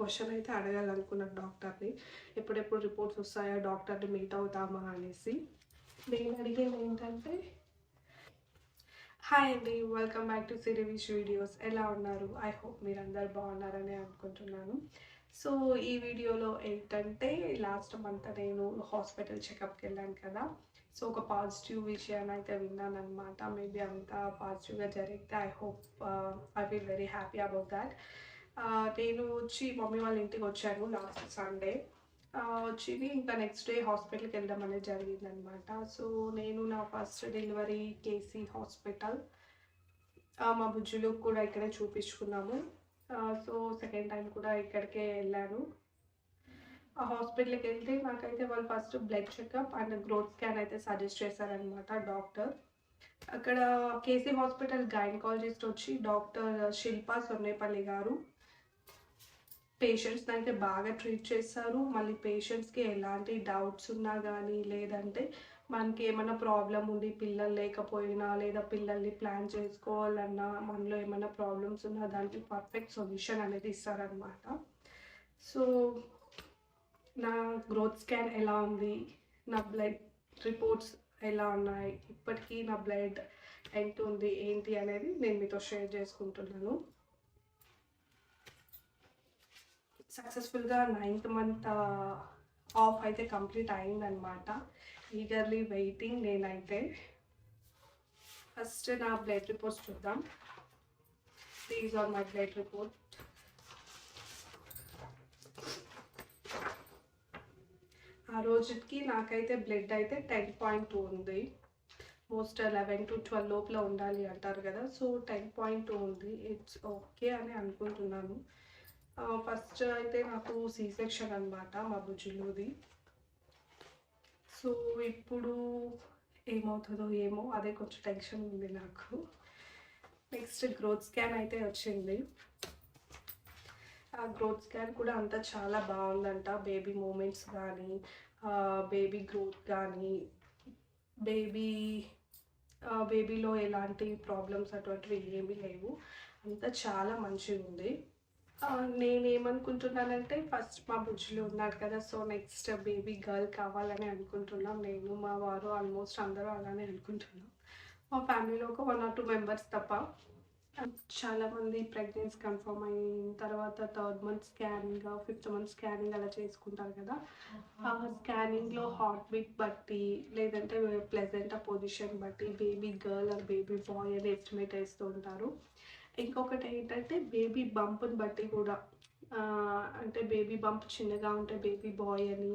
Question అయితే అడగాలనుకున్నాను డాక్టర్ని. ఎప్పుడెప్పుడు రిపోర్ట్స్ వస్తాయా డాక్టర్ని మీట్ అవుతామా అనేసి. నేను అడిగేది ఏంటంటే హాయ్ అండి welcome back to Sirivish videos. ఎలా ఉన్నారు? ఐ హోప్ మీరు అందరు బాగున్నారని అనుకుంటున్నాను. సో ఈ వీడియోలో ఏంటంటే లాస్ట్ మంత్ నేను హాస్పిటల్ చెకప్కి వెళ్ళాను కదా. సో ఒక పాజిటివ్ విషయాన్ని అయితే విన్నాను అనమాట మేబీ అంతా పాజిటివ్గా జరిగితే I hope I feel very happy about that. నేను వచ్చి మమ్మీ వాళ్ళ ఇంటికి వచ్చాను లాస్ట్ సండే వచ్చి ఇంకా నెక్స్ట్ డే హాస్పిటల్కి వెళ్ళడం అనేది జరిగిందనమాట సో నేను నా ఫస్ట్ డెలివరీ కేసీ హాస్పిటల్ మా బుజ్జులు కూడా ఇక్కడే చూపించుకున్నాము. సో సెకండ్ టైం కూడా ఇక్కడికే వెళ్ళాను. ఆ హాస్పిటల్కి వెళ్తే నాకైతే వాళ్ళు first blood checkup and growth scan అయితే సజెస్ట్ చేశారనమాట డాక్టర్ అక్కడ కేసీ హాస్పిటల్ గైనకాలజిస్ట్ వచ్చి డాక్టర్ శిల్పా సొన్నేపల్లి గారు పేషెంట్స్ని అయితే బాగా ట్రీట్ చేస్తారు. మళ్ళీ పేషెంట్స్కి ఎలాంటి డౌట్స్ ఉన్నా కానీ లేదంటే మనకి ఏమైనా ప్రాబ్లం ఉంది పిల్లలు లేకపోయినా లేదా పిల్లల్ని ప్లాన్ చేసుకోవాలన్నా మనలో ఏమైనా ప్రాబ్లమ్స్ ఉన్నా దానికి పర్ఫెక్ట్ సొల్యూషన్ అనేది ఇస్తారనమాట సో నా గ్రోత్ స్కాన్ ఎలా ఉంది? నా బ్లడ్ రిపోర్ట్స్ ఎలా ఉన్నాయి? ఇప్పటికీ నా బ్లడ్ ఎంత ఉంది? ఏంటి అనేది నేను మీతో షేర్ చేసుకుంటున్నాను. సక్సెస్ఫుల్గా నైన్త్ మంత్ ఆఫ్ అయితే కంప్లీట్ అయిందనమాట ఈగర్లీ వెయిటింగ్ నేనైతే ఫస్ట్ నా బ్లడ్ రిపోర్ట్స్ చూద్దాం. These are my blood report ఆ రోజుకి నాకైతే బ్లడ్ అయితే టెన్ పాయింట్ టూ ఉంది. మోస్ట్ లెవెన్ టు ట్వెల్వ్ లోపల ఉండాలి అంటారు కదా సో టెన్ పాయింట్ టూ ఉంది. ఇట్స్ ఓకే అని అనుకుంటున్నాను. ఫస్ట్ అయితే నాకు సీ సెక్షన్ అనమాట మా బుజ్జులుది. సో ఇప్పుడు ఏమవుతుందో ఏమో అదే కొంచెం టెన్షన్ ఉంది నాకు. నెక్స్ట్ గ్రోత్ స్కాన్ అయితే వచ్చింది. ఆ గ్రోత్ స్కాన్ కూడా అంతా చాలా బాగుందంట. బేబీ మూమెంట్స్ కానీ బేబీ గ్రోత్ కానీ బేబీ బేబీలో ఎలాంటి ప్రాబ్లమ్స్ అటువంటివి ఏమీ లేవు. అంతా చాలా మంచిగా ఉంది నేనేమనుకుంటున్నానంటే ఫస్ట్ మా బుజ్జులు ఉన్నారు కదా సో నెక్స్ట్ బేబీ గర్ల్ కావాలని అనుకుంటున్నాం నేను మా వారు ఆల్మోస్ట్ అందరూ అలానే అనుకుంటున్నాం. మా ఫ్యామిలీలో ఒక వన్ ఆర్ టూ మెంబర్స్ తప్ప చాలామంది ప్రెగ్నెన్సీ కన్ఫర్మ్ అయిన తర్వాత third month scanning fifth month scanning అలా చేసుకుంటారు కదా. ఆ స్కానింగ్లో హార్ట్ బీట్ బట్టి లేదంటే ప్లెజెంట్ పొజిషన్ బట్టి baby girl or baby boy అని ఎస్టిమేట్ వేస్తూ ఉంటారు. ఇంకొకటి ఏంటంటే బేబీ బంప్ని బట్టి కూడా అంటే బేబీ బంప్ చిన్నగా ఉంటే బేబీ బాయ్ అని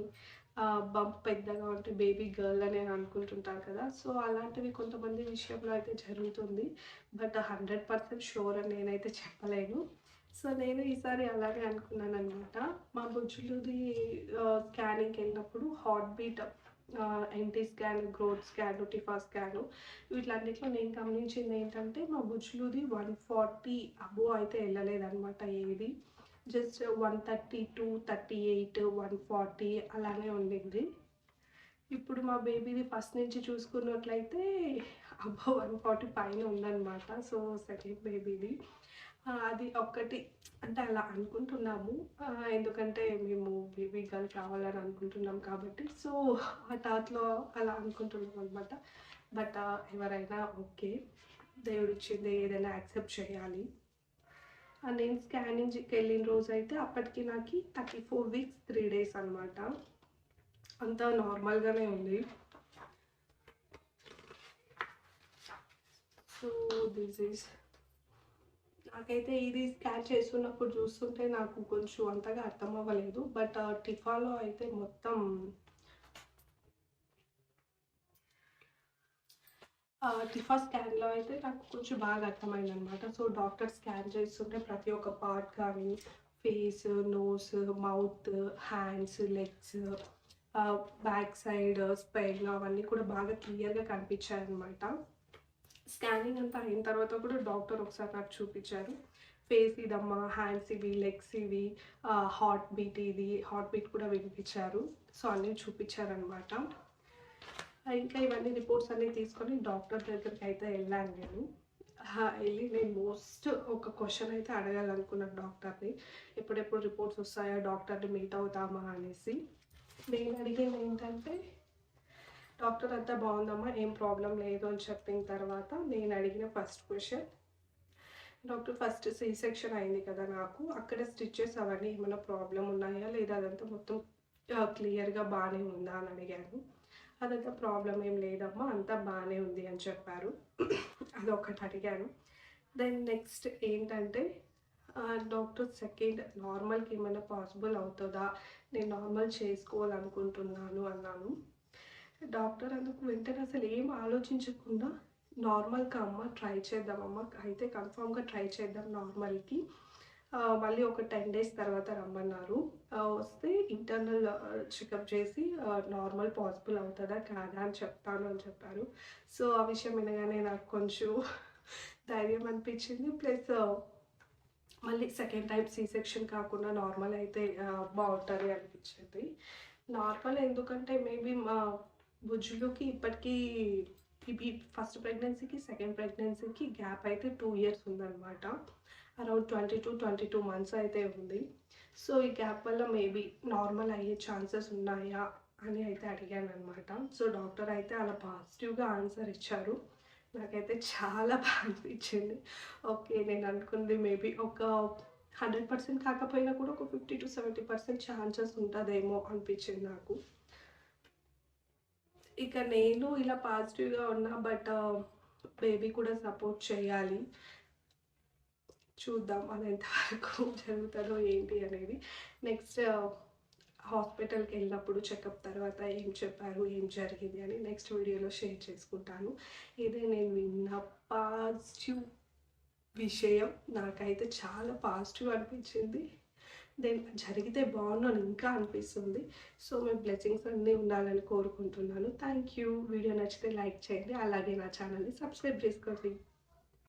బంప్ పెద్దగా ఉంటే బేబీ గర్ల్ అని అనుకుంటుంటారు కదా. సో అలాంటివి కొంతమంది విషయంలో అయితే జరుగుతుంది. బట్ హండ్రెడ్ పర్సెంట్ షూర్ అని నేనైతే చెప్పలేను. సో నేను ఈసారి అలాగే అనుకున్నాను అనమాట మా బుజ్జులుది స్కానింగ్కి వెళ్ళినప్పుడు heart beat NT scan growth scan TIFFA scan వీటిలన్నిటిలో నేను గమనించింది ఏంటంటే మా బుజ్జులుది వన్ ఫార్టీ అబో అయితే వెళ్ళలేదన్నమాట ఏది. Just one thirty two thirty eight one forty అలానే ఉండింది. ఇప్పుడు మా బేబీది ఫస్ట్ నుంచి చూసుకున్నట్లయితే అబ్బో వన్ ఫార్టీ పైన ఉందన్నమాట. సో సెకండ్ బేబీది అది ఒక్కటి. అంటే అలా అనుకుంటున్నాము. ఎందుకంటే మేము బేబీ గర్ల్ కావాలని అనుకుంటున్నాం కాబట్టి. సో ఆ థాట్లో అలా అనుకుంటున్నాం అనమాట బట్ ఎవరైనా ఓకే. దేవుడు ఇచ్చింది ఏదైనా యాక్సెప్ట్ చేయాలి. నేను స్కానింగ్కి వెళ్ళిన రోజు అయితే అప్పటికి నాకు thirty four weeks three days అనమాట అంతా నార్మల్గానే ఉంది. సో దిస్ ఈస్ నాకైతే ఇది స్కాన్ చేస్తున్నప్పుడు చూస్తుంటే నాకు కొంచెం అంతగా అర్థం అవ్వలేదు. బట్ టిఫాలో uh, అయితే మొత్తం uh, టిఫా స్కాన్లో అయితే నాకు కొంచెం బాగా అర్థమైంది అనమాట సో డాక్టర్ స్కాన్ చేస్తుంటే ప్రతి ఒక్క పార్ట్ కానీ face nose mouth hands legs back side spine అవన్నీ కూడా బాగా క్లియర్గా కనిపించాయి అనమాట స్కానింగ్ అంతా అయిన తర్వాత కూడా డాక్టర్ ఒకసారి నాకు చూపించారు ఫేస్ ఇదమ్మా హ్యాండ్స్ ఇవి లెగ్స్ ఇవి హార్ట్ బీట్ ఇది హార్ట్ బీట్ కూడా వినిపించారు సో అన్నీ చూపించారనమాట ఇంకా ఇవన్నీ రిపోర్ట్స్ అన్నీ తీసుకొని డాక్టర్ దగ్గరికి అయితే వెళ్ళాను నేను వెళ్ళి నేను మోస్ట్ ఒక క్వశ్చన్ అయితే అడగాలనుకున్నాను డాక్టర్‌ని. ఎప్పుడెప్పుడు రిపోర్ట్స్ వస్తాయా? డాక్టర్‌ని మీట్ అవుతామా అనేసి. నేను అడిగేది ఏంటంటే, డాక్టర్ అంతా బాగుందమ్మా ఏం ప్రాబ్లం లేదు అని చెప్పిన తర్వాత నేను అడిగిన first question doctor first C section అయింది కదా నాకు. అక్కడ స్టిచ్చెస్ అవన్నీ ఏమైనా ప్రాబ్లం ఉన్నాయా? లేదా అదంతా మొత్తం క్లియర్‌గా బాగానే ఉందా? అని అడిగాను. అదంతా ప్రాబ్లం ఏం లేదమ్మా. అంతా బాగానే ఉంది అని చెప్పారు. అదొకటి అడిగాను. దెన్ నెక్స్ట్ ఏంటంటే డాక్టర్ సెకండ్ నార్మల్‌కి ఏమైనా పాసిబుల్ అవుతుందా నేను నార్మల్ చేసుకోవాలనుకుంటున్నాను అన్నాను. డాక్టర్ అందుకు వెంటనే అసలు ఏం ఆలోచించకుండా నార్మల్‌గా అమ్మ ట్రై చేద్దాం అమ్మ అయితే కన్ఫర్మ్‌గా ట్రై చేద్దాం నార్మల్‌కి. మళ్ళీ ఒక 10 డేస్ తర్వాత రమ్మన్నారు. వస్తే ఇంటర్నల్ చెకప్ చేసి నార్మల్ పాసిబుల్ అవుతుందా కాదా? అని చెప్తాను అని చెప్పారు. సో, ఆ విషయం వినగానే నాకు కొంచెం ధైర్యం అనిపించింది. ప్లస్ మళ్ళీ సెకండ్ టైం సీ సెక్షన్ కాకుండా నార్మల్ అయితే బాగుంటుంది అనిపించింది. నార్మల్ ఎందుకంటే మేబీ మా బుజ్జులోకి ఇప్పటికి ఇవి ఫస్ట్ ప్రెగ్నెన్సీకి, సెకండ్ ప్రెగ్నెన్సీకి గ్యాప్ అయితే టూ ఇయర్స్ ఉందనమాట. అరౌండ్ 20-22 మంత్స్ అయితే ఉంది. సో, ఈ గ్యాప్ వల్ల మేబీ నార్మల్ అయ్యే ఛాన్సెస్ ఉన్నాయా? అని అయితే అడిగాననమాట. సో, డాక్టర్ అయితే అలా పాజిటివ్‌గా ఆన్సర్ ఇచ్చారు. నాకైతే చాలా బాగా అనిపించింది. ఓకే. నేను అనుకుంది మేబీ ఒక 100% కాకపోయినా కూడా ఒక 50-70% ఛాన్సెస్ ఉంటుందేమో అనిపించింది నాకు. ఇక నేను ఇలా పాజిటివ్‌గా ఉన్నా బట్ బేబీ uh, కూడా సపోర్ట్ చేయాలి. చూద్దాం అది ఎంతవరకు జరుగుతుందో ఏంటి అనేది. నెక్స్ట్ హాస్పిటల్కి uh, వెళ్ళినప్పుడు చెకప్ తర్వాత ఏం చెప్పారు? ఏం జరిగింది? అని నెక్స్ట్ వీడియోలో షేర్ చేసుకుంటాను. ఇది నేను విన్న పాజిటివ్ విషయం. నాకైతే చాలా పాజిటివ్ అనిపించింది. దెన్ జరిగితే బాగుండు అని ఇంకా అనిపిస్తుంది. సో, మీ బ్లెస్సింగ్స్ అన్నీ ఉండాలని కోరుకుంటున్నాను. Thank you. వీడియో నచ్చితే లైక్ చేయండి. అలాగే నా ఛానల్‌ని సబ్స్క్రైబ్ చేసుకోండి.